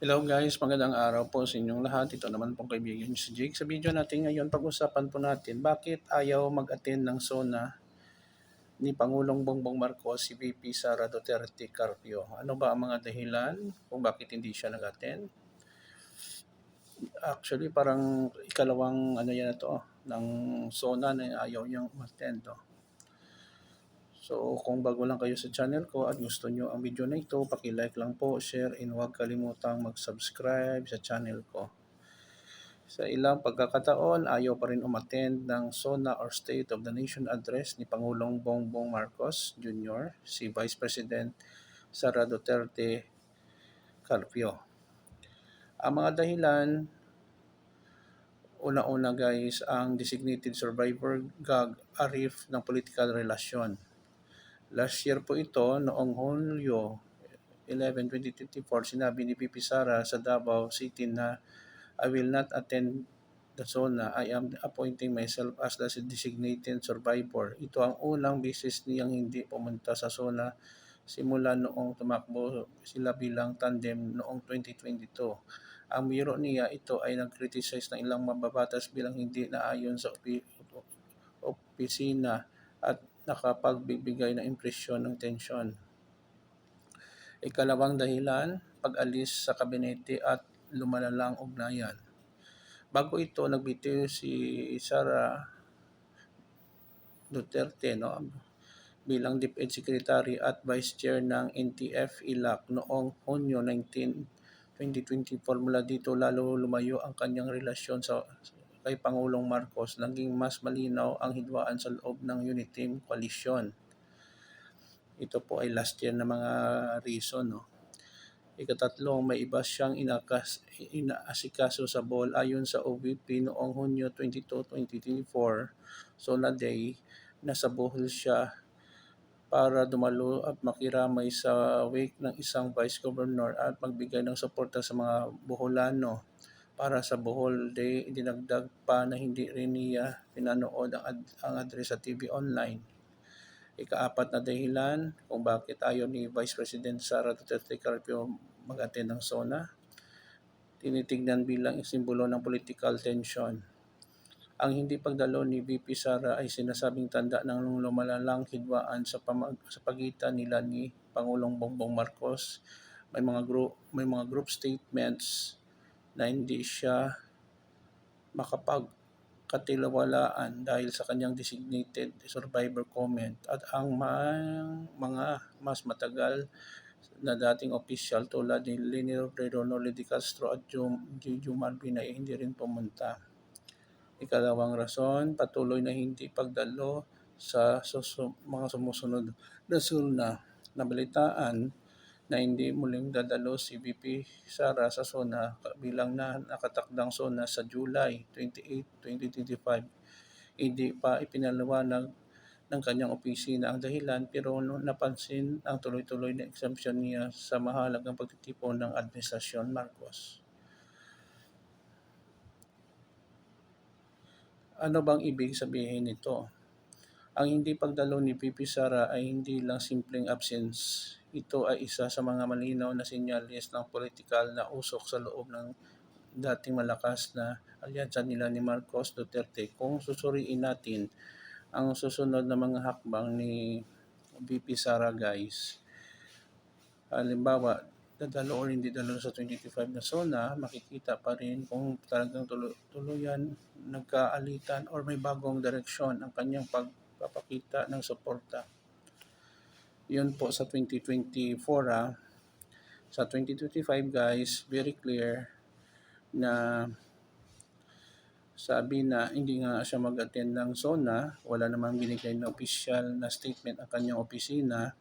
Hello guys, magandang araw po sa inyong lahat. Ito naman pong kaibigan si Jake. Sa video natin ngayon, pag-usapan po natin bakit ayaw mag-attend ng SONA ni Pangulong Bongbong Marcos si VP Sara Duterte Carpio. Ano ba ang mga dahilan kung bakit hindi siya nag-attend? Actually, parang ikalawang ano yan na to, ng SONA na ayaw niyang umattend. No? So, kung bago lang kayo sa channel ko at gusto nyo ang video na ito, paki-like lang po, share, and huwag kalimutang mag-subscribe sa channel ko. Sa ilang pagkakataon, ayaw pa rin umattend ng SONA or State of the Nation Address ni Pangulong Bongbong Marcos Jr., si Vice President Sara Duterte Carpio. Ang mga dahilan, una-una guys, ang designated survivor gag arif ng political relasyon. Last year po ito, noong Hulyo 11, 2024, sinabi ni Pipi Sara sa Davao City na I will not attend the SONA. I am appointing myself as the designated survivor. Ito ang unang beses niyang hindi pumunta sa SONA simula noong tumakbo sila bilang tandem noong 2022. Ang biro niya ito ay nag-criticize ng ilang mababatas bilang hindi naayon sa opi- opisina at nakapagbibigay ng impresyon ng tensyon. Ikalawang dahilan, pag-alis sa kabinete at lumalalang ugnayan. Bago ito, nagbitiw si Sara Duterte no, bilang DepEd Secretary at Vice Chair ng NTF ILAC noong Hunyo 19, 2024. Mula dito lalo lumayo ang kanyang relasyon sa kay Pangulong Marcos, naging mas malinaw ang hidwaan sa loob ng Uniteam Coalition. Ito po ay last year na mga reason. No? Ikatatlo, may iba siyang inakas, inaasikaso sa ball ayon sa OVP noong Hunyo 22, 2024. So na day, nasa Bohol siya para dumalo at makiramay sa wake ng isang vice governor at magbigay ng suporta sa mga Boholano para sa Bohol Day, dinagdag pa na hindi rin niya pinanood ang, ad- ang address sa TV online. Ikaapat na dahilan kung bakit ayaw ni Vice President Sara Duterte Carpio mag-attend ng SONA, tinitignan bilang simbolo ng political tension. Ang hindi pagdalo ni VP Sara ay sinasabing tanda ng lumalalang hidwaan sa, pamag- sa pagitan nila ni Pangulong Bongbong Marcos. May mga group may mga group statements na hindi siya makapagkatiwalaan dahil sa kanyang designated survivor comment at ang mga mas matagal na dating opisyal tulad ni Leni Robredo, Noli Di Castro at Gigi Marvin ay hindi rin pumunta. Ikalawang rason, patuloy na hindi pagdalo sa susu- mga sumusunod na sulna. Nabalitaan na hindi muling dadalo si VP Sara sa SONA bilang na nakatakdang SONA sa July 28, 2025. Hindi pa ipinaliwanag ng kanyang opisina ang dahilan pero napansin ang tuloy-tuloy na exemption niya sa mahalagang pagtitipon ng Administrasyon Marcos. Ano bang ibig sabihin nito? Ang hindi pagdalo ni Pipi Sara ay hindi lang simpleng absence. Ito ay isa sa mga malinaw na sinyalis ng politikal na usok sa loob ng dating malakas na alyansa nila ni Marcos Duterte. Kung susuriin natin ang susunod na mga hakbang ni VP Sara guys, halimbawa, dadalo or hindi dalo sa 2025 na SONA, makikita pa rin kung talagang tulo- tuluyan, nagkaalitan or may bagong direksyon ang kanyang pagpapakita ng suporta. Yun po sa 2024 ah. Sa 2025 guys, very clear na sabi na hindi nga siya mag-attend ng SONA, wala namang binigay na official na statement ang kanyang opisina.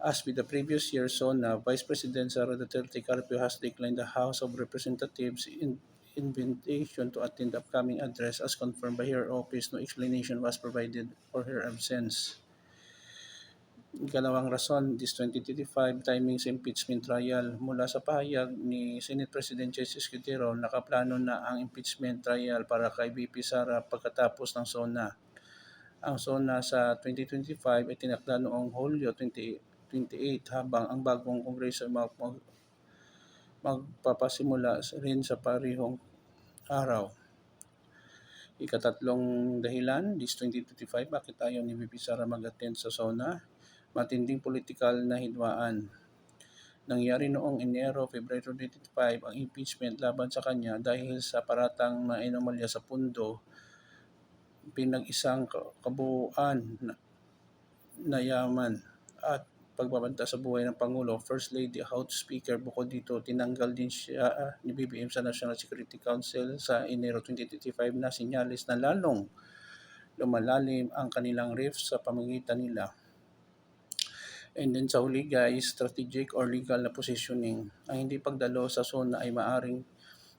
As with the previous year SONA, Vice President Sara Duterte Carpio has declined the House of Representatives in invitation to attend the upcoming address as confirmed by her office. No explanation was provided for her absence. Ikalawang rason, this 2025 timing sa impeachment trial. Mula sa pahayag ni Senate President Jesus Escudero, nakaplano na ang impeachment trial para kay VP Sara pagkatapos ng SONA. Ang SONA sa 2025 ay tinakda noong Hulyo 20, 28 habang ang bagong kongreso mag- mag- magpapasimula rin sa parehong araw. Ikatatlong dahilan, this 2025, bakit ayaw ni VP Sara mag-attend sa SONA? Matinding politikal na hidwaan. Nangyari noong Enero, Pebrero 2025 ang impeachment laban sa kanya dahil sa paratang na anomalya sa pundo pinag-isang ka- kabuuan na, yaman at pagbabanta sa buhay ng Pangulo, First Lady, House Speaker, bukod dito, tinanggal din siya ah, ni BBM sa National Security Council sa Enero 2025 na sinyalis na lalong lumalalim ang kanilang rift sa pamagitan nila. And then sa huli guys, strategic or legal na positioning. Ang hindi pagdalo sa zona ay maaring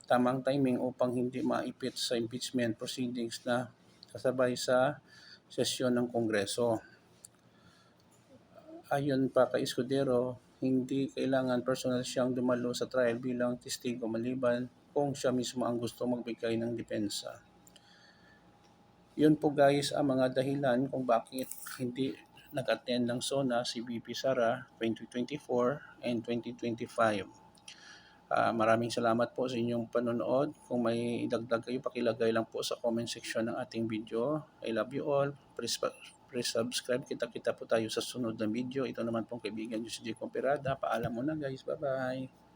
tamang timing upang hindi maipit sa impeachment proceedings na kasabay sa sesyon ng Kongreso. Ayon pa kay Escudero, hindi kailangan personal siyang dumalo sa trial bilang testigo maliban kung siya mismo ang gusto magbigay ng depensa. Yun po guys ang mga dahilan kung bakit hindi nag-attend ng SONA si BP Sara 2024 and 2025. Ah, maraming salamat po sa inyong panonood. Kung may idagdag kayo, pakilagay lang po sa comment section ng ating video. I love you all. Please, subscribe. Kita-kita po tayo sa sunod na video. Ito naman pong kaibigan nyo si J. Comperada. Paalam muna guys. Bye-bye.